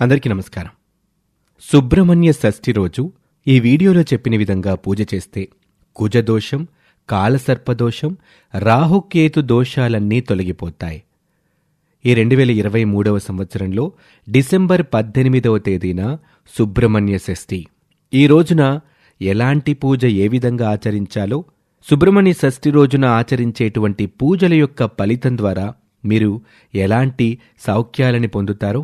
అందరికీ నమస్కారం. సుబ్రహ్మణ్య షష్ఠి రోజు ఈ వీడియోలో చెప్పిన విధంగా పూజ చేస్తే కుజదోషం కాలసర్పదోషం రాహుకేతు దోషాలన్నీ తొలగిపోతాయి. ఈ రెండు వేల ఇరవై మూడవ సంవత్సరంలో డిసెంబర్ పద్దెనిమిదవ తేదీన సుబ్రహ్మణ్య షష్ఠి. ఈ రోజున ఎలాంటి పూజ ఏ విధంగా ఆచరించాలో సుబ్రహ్మణ్య షష్ఠి రోజున ఆచరించేటువంటి పూజల యొక్క ఫలితం ద్వారా మీరు ఎలాంటి సౌఖ్యాలని పొందుతారో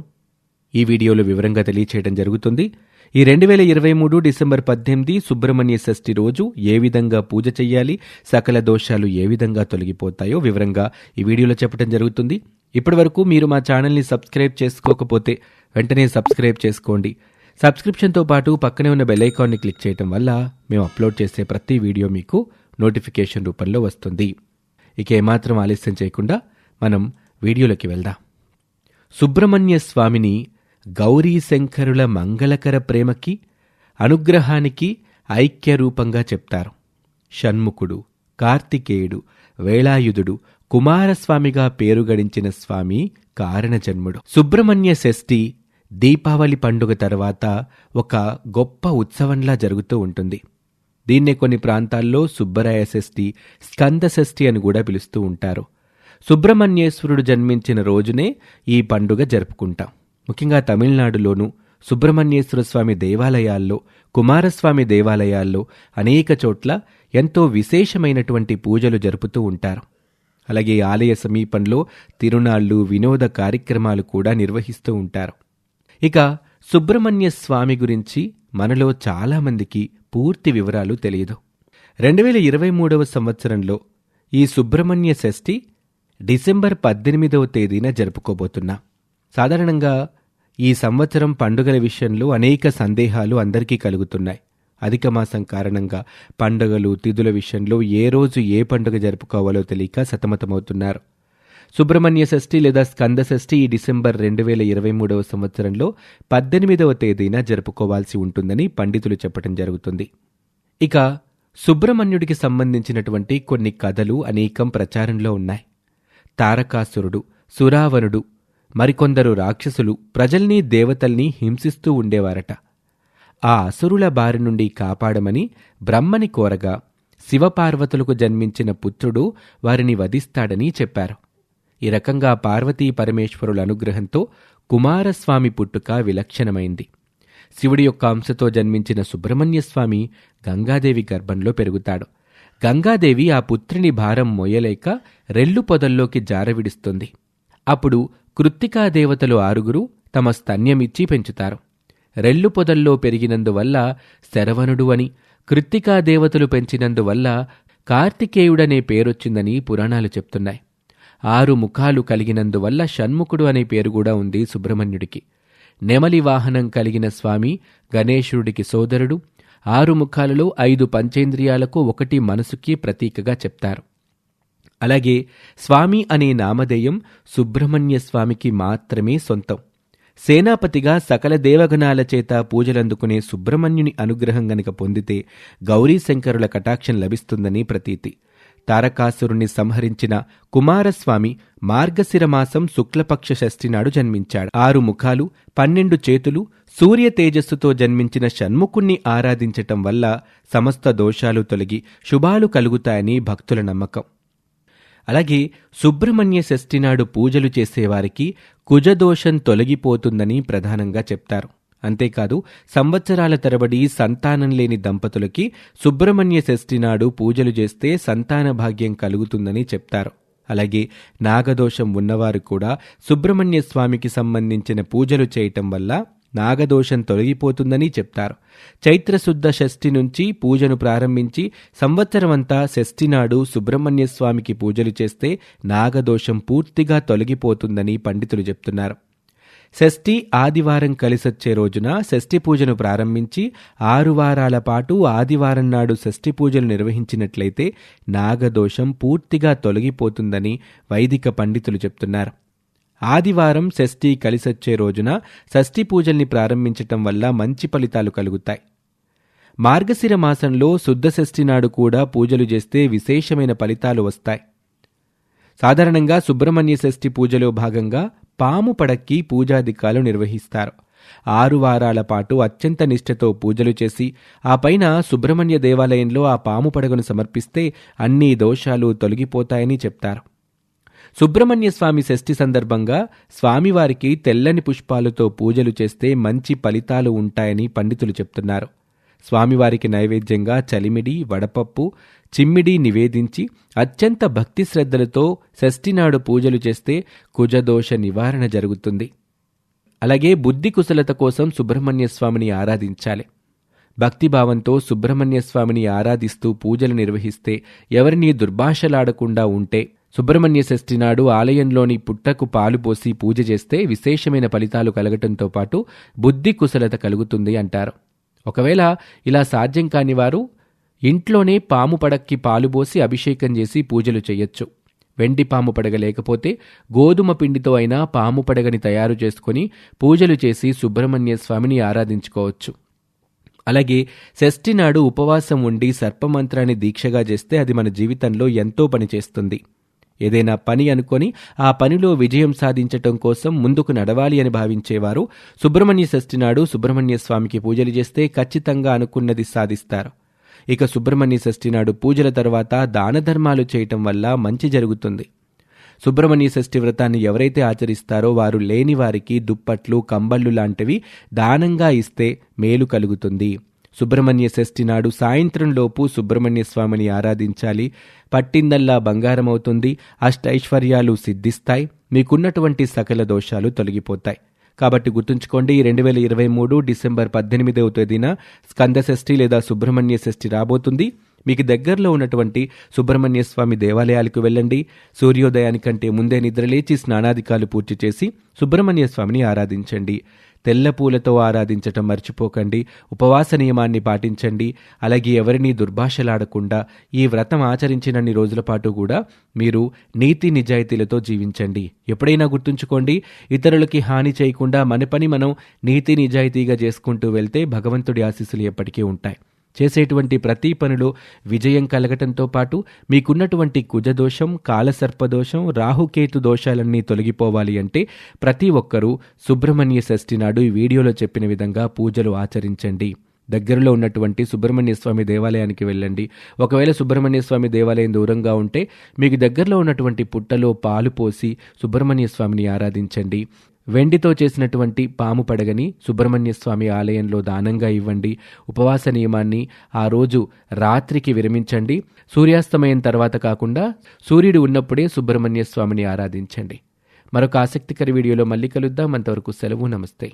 వీడియోలో వివరంగా తెలియచేయడం జరుగుతుంది. ఈ రెండు వేల ఇరవై మూడు డిసెంబర్ పద్దెనిమిది సుబ్రహ్మణ్య షష్ఠి రోజు ఏ విధంగా పూజ చేయాలి సకల దోషాలు ఏ విధంగా తొలగిపోతాయో వివరంగా ఈ వీడియోలో చెప్పడం జరుగుతుంది. ఇప్పటి వరకు మీరు మా ఛానల్ని సబ్స్క్రైబ్ చేసుకోకపోతే వెంటనే సబ్స్క్రైబ్ చేసుకోండి. సబ్స్క్రిప్షన్తో పాటు పక్కనే ఉన్న బెల్ ఐకాన్ని క్లిక్ చేయడం వల్ల మేము అప్లోడ్ చేసే ప్రతి వీడియో మీకు నోటిఫికేషన్ రూపంలో వస్తుంది. ఇక ఏమాత్రం ఆలస్యం చేయకుండా మనం వీడియోలోకి వెళ్దాం. సుబ్రహ్మణ్య స్వామిని గౌరీ శంకరుల మంగళకర ప్రేమకి అనుగ్రహానికి ఐక్యరూపంగా చెప్తారు. షణ్ముఖుడు కార్తికేయుడు వేళాయుధుడు కుమారస్వామిగా పేరు గడించిన స్వామి కారణజన్ముడు సుబ్రహ్మణ్య షష్ఠి దీపావళి పండుగ తర్వాత ఒక గొప్ప ఉత్సవంలా జరుగుతూ ఉంటుంది. దీన్నే కొన్ని ప్రాంతాల్లో సుబ్బరాయ షష్ఠి స్కంద షష్ఠి అని కూడా పిలుస్తూ ఉంటారు. సుబ్రహ్మణ్యేశ్వరుడు జన్మించిన రోజునే ఈ పండుగ జరుపుకుంటాం. ముఖ్యంగా తమిళనాడులోనూ సుబ్రహ్మణ్యేశ్వర స్వామి దేవాలయాల్లో కుమారస్వామి దేవాలయాల్లో అనేక చోట్ల ఎంతో విశేషమైనటువంటి పూజలు జరుపుతూ ఉంటారు. అలాగే ఆలయ సమీపంలో తిరునాళ్ళు వినోద కార్యక్రమాలు కూడా నిర్వహిస్తూ ఉంటారు. ఇక సుబ్రహ్మణ్య స్వామి గురించి మనలో చాలామందికి పూర్తి వివరాలు తెలియదు. రెండు వేల ఇరవై మూడవ సంవత్సరంలో ఈ సుబ్రహ్మణ్య షష్ఠి డిసెంబర్ పద్దెనిమిదవ తేదీన జరుపుకోబోతున్నా. సాధారణంగా ఈ సంవత్సరం పండుగల విషయంలో అనేక సందేహాలు అందరికీ కలుగుతున్నాయి. అధిక మాసం కారణంగా పండుగలు తిథుల విషయంలో ఏ రోజు ఏ పండుగ జరుపుకోవాలో తెలియక సతమతమవుతున్నారు. సుబ్రహ్మణ్య షష్ఠి లేదా స్కంద షష్ఠి ఈ డిసెంబర్ రెండు వేల ఇరవై మూడవ సంవత్సరంలో పద్దెనిమిదవ తేదీన జరుపుకోవాల్సి ఉంటుందని పండితులు చెప్పడం జరుగుతుంది. ఇక సుబ్రహ్మణ్యుడికి సంబంధించినటువంటి కొన్ని కథలు అనేకం ప్రచారంలో ఉన్నాయి. తారకాసురుడు సురావనుడు మరికొందరు రాక్షసులు ప్రజల్ని దేవతల్ని హింసిస్తూ ఉండేవారట. ఆ అసురుల బారి నుండి కాపాడమని బ్రహ్మని కోరగా శివపార్వతులకు జన్మించిన పుత్రుడు వారిని వధిస్తాడని చెప్పారు. ఈ రకంగా పార్వతీ పరమేశ్వరుల అనుగ్రహంతో కుమారస్వామి పుట్టుక విలక్షణమైంది. శివుడి యొక్క అంశతో జన్మించిన సుబ్రహ్మణ్య స్వామి గంగాదేవి గర్భంలో పెరుగుతాడు. గంగాదేవి ఆ పుత్రిని భారం మొయ్యలేక రెల్లు పొదల్లోకి జారవిడుస్తుంది. అప్పుడు కృత్తికా దేవతలు ఆరుగురు తమ స్తన్యమిచ్చి పెంచుతారు. రెల్లు పొదల్లో పెరిగినందువల్ల శరవణుడు అని కృత్తికా దేవతలు పెంచినందువల్ల కార్తికేయుడనే పేరొచ్చిందని పురాణాలు చెప్తున్నాయి. ఆరు ముఖాలు కలిగినందువల్ల షణ్ముఖుడు అనే పేరు కూడా ఉంది సుబ్రహ్మణ్యుడికి. నెమలి వాహనం కలిగిన స్వామి గణేశుడికి సోదరుడు ఆరు ముఖాలలో ఐదు పంచేంద్రియాలకు ఒకటి మనసుకి ప్రతీకగా చెప్తారు. అలాగే స్వామి అనే నామధేయం సుబ్రహ్మణ్య స్వామికి మాత్రమే సొంతం. సేనాపతిగా సకల దేవగణాల చేత పూజలందుకునే సుబ్రహ్మణ్యుని అనుగ్రహం గనక పొందితే గౌరీశంకరుల కటాక్షం లభిస్తుందని ప్రతీతి. తారకాసురుణ్ణి సంహరించిన కుమారస్వామి మార్గశిరమాసం శుక్లపక్ష షష్ఠి నాడు జన్మించాడు. ఆరు ముఖాలు పన్నెండు చేతులు సూర్య తేజస్సుతో జన్మించిన షణ్ముఖుణ్ణి ఆరాధించటం వల్ల సమస్త దోషాలు తొలగి శుభాలు కలుగుతాయని భక్తుల నమ్మకం. అలాగే సుబ్రహ్మణ్య షష్ఠి నాడు పూజలు చేసేవారికి కుజదోషం తొలగిపోతుందని ప్రధానంగా చెప్తారు. అంతేకాదు సంవత్సరాల తరబడి సంతానం లేని దంపతులకి సుబ్రహ్మణ్య షష్ఠి నాడు పూజలు చేస్తే సంతాన భాగ్యం కలుగుతుందని చెప్తారు. అలాగే నాగదోషం ఉన్నవారు కూడా సుబ్రహ్మణ్య స్వామికి సంబంధించిన పూజలు చేయటం వల్ల నాగదోషం తొలగిపోతుందని చెప్తారు. చైత్రశుద్ధ షష్ఠి నుంచి పూజను ప్రారంభించి సంవత్సరమంతా షష్ఠి నాడు సుబ్రహ్మణ్య స్వామికి పూజలు చేస్తే నాగదోషం పూర్తిగా తొలగిపోతుందని పండితులు చెప్తున్నారు. షష్ఠి ఆదివారం కలిసొచ్చే రోజున షష్ఠి పూజను ప్రారంభించి ఆరు వారాల పాటు ఆదివారం నాడు షష్ఠి పూజలు నిర్వహించినట్లయితే నాగదోషం పూర్తిగా తొలగిపోతుందని వైదిక పండితులు చెప్తున్నారు. ఆదివారం షష్ఠి కలిసొచ్చే రోజున షష్ఠి పూజల్ని ప్రారంభించటం వల్ల మంచి ఫలితాలు కలుగుతాయి. మార్గశిర మాసంలో శుద్ధ షష్ఠి నాడు కూడా పూజలు చేస్తే విశేషమైన ఫలితాలు వస్తాయి. సాధారణంగా సుబ్రహ్మణ్య షష్ఠి పూజలో భాగంగా పాము పడక్కి పూజాధికాలు నిర్వహిస్తారు. ఆరు వారాల పాటు అత్యంత నిష్ఠతో పూజలు చేసి ఆ పైన సుబ్రహ్మణ్య దేవాలయంలో ఆ పాము పడగను సమర్పిస్తే అన్ని దోషాలు తొలగిపోతాయని చెప్తారు. సుబ్రహ్మణ్య స్వామి షష్ఠి సందర్భంగా స్వామివారికి తెల్లని పుష్పాలతో పూజలు చేస్తే మంచి ఫలితాలు ఉంటాయని పండితులు చెప్తున్నారు. స్వామివారికి నైవేద్యంగా చలిమిడి వడపప్పు చిమ్మిడి నివేదించి అత్యంత భక్తి శ్రద్ధలతో షష్ఠినాడు పూజలు చేస్తే కుజదోష నివారణ జరుగుతుంది. అలాగే బుద్ధి కుశలత కోసం సుబ్రహ్మణ్య స్వామిని ఆరాధించాలి. భక్తిభావంతో సుబ్రహ్మణ్య స్వామిని ఆరాధిస్తూ పూజలు నిర్వహిస్తే ఎవరిని దుర్భాషలాడకుండా ఉంటే సుబ్రహ్మణ్య షష్ఠి నాడు ఆలయంలోని పుట్టకు పాలు పోసి పూజ చేస్తే విశేషమైన ఫలితాలు కలగటంతో పాటు బుద్ధి కుశలత కలుగుతుంది అంటారు. ఒకవేళ ఇలా సాధ్యం కాని వారు ఇంట్లోనే పాము పడక్కి పాలు పోసి అభిషేకం చేసి పూజలు చేయొచ్చు. వెండి పాము పడగ లేకపోతే గోధుమ పిండితో అయినా పాము పడగని తయారు చేసుకుని పూజలు చేసి సుబ్రహ్మణ్య స్వామిని ఆరాధించుకోవచ్చు. అలాగే షష్ఠి నాడు ఉపవాసం ఉండి సర్పమంత్రాన్ని దీక్షగా చేస్తే అది మన జీవితంలో ఎంతో పనిచేస్తుంది ఏదైనా పని అనుకొని ఆ పనిలో విజయం సాధించటం కోసం ముందుకు నడవాలి అని భావించేవారు. సుబ్రహ్మణ్య షష్ఠి నాడు సుబ్రహ్మణ్య స్వామికి పూజలు చేస్తే ఖచ్చితంగా అనుకున్నది సాధిస్తారు. ఇక సుబ్రహ్మణ్య షష్ఠి నాడు పూజల తర్వాత దాన ధర్మాలు చేయటం వల్ల మంచి జరుగుతుంది. సుబ్రహ్మణ్య షష్ఠి వ్రతాన్ని ఎవరైతే ఆచరిస్తారో వారు లేని వారికి దుప్పట్లు కంబళ్ళు లాంటివి దానంగా ఇస్తే మేలు కలుగుతుంది. సుబ్రహ్మణ్య షష్ఠి నాడు సాయంత్రంలోపు సుబ్రహ్మణ్య స్వామిని ఆరాధించాలి. పట్టిందల్లా బంగారం అవుతుంది అష్టైశ్వర్యాలు సిద్ధిస్తాయి. మీకున్నటువంటి సకల దోషాలు తొలగిపోతాయి. కాబట్టి గుర్తుంచుకోండి రెండు వేల ఇరవై మూడు డిసెంబర్ పద్దెనిమిదవ తేదీన స్కంద షష్ఠి లేదా సుబ్రహ్మణ్య షష్ఠి రాబోతుంది. మీకు దగ్గరలో ఉన్నటువంటి సుబ్రహ్మణ్య స్వామి దేవాలయాలకు వెళ్ళండి. సూర్యోదయానికంటే ముందే నిద్రలేచి స్నానాధికాలు పూర్తి చేసి సుబ్రహ్మణ్య స్వామిని ఆరాధించండి. తెల్ల పూలతో ఆరాధించటం మర్చిపోకండి. ఉపవాస నియమాన్ని పాటించండి. అలాగే ఎవరినీ దుర్భాషలాడకుండా ఈ వ్రతం ఆచరించినన్ని రోజుల పాటు కూడా మీరు నీతి నిజాయితీలతో జీవించండి. ఎప్పుడైనా గుర్తుంచుకోండి ఇతరులకి హాని చేయకుండా మన పని మనం నీతి నిజాయితీగా చేసుకుంటూ వెళ్తే భగవంతుడి ఆశీస్సులు ఎప్పటికీ ఉంటాయి. చేసేటువంటి ప్రతి పనిలో విజయం కలగటంతో పాటు మీకున్నటువంటి కుజదోషం కాలసర్పదోషం రాహుకేతు దోషాలన్నీ తొలగిపోవాలి అంటే ప్రతి ఒక్కరూ సుబ్రహ్మణ్య షష్ఠి నాడు ఈ వీడియోలో చెప్పిన విధంగా పూజలు ఆచరించండి. దగ్గరలో ఉన్నటువంటి సుబ్రహ్మణ్య స్వామి దేవాలయానికి వెళ్ళండి. ఒకవేళ సుబ్రహ్మణ్య స్వామి దేవాలయం దూరంగా ఉంటే మీకు దగ్గరలో ఉన్నటువంటి పుట్టలో పాలు పోసి సుబ్రహ్మణ్య స్వామిని ఆరాధించండి. వెండితో చేసినటువంటి పాము పడగని సుబ్రహ్మణ్య స్వామి ఆలయంలో దానంగా ఇవ్వండి. ఉపవాస నియమాన్ని ఆ రోజు రాత్రికి విరమించండి. సూర్యాస్తమయం తర్వాత కాకుండా సూర్యుడు ఉన్నప్పుడే సుబ్రహ్మణ్య స్వామిని ఆరాధించండి. మరొక ఆసక్తికర వీడియోలో మళ్ళీ కలుద్దాం. అంతవరకు సెలవు నమస్తే.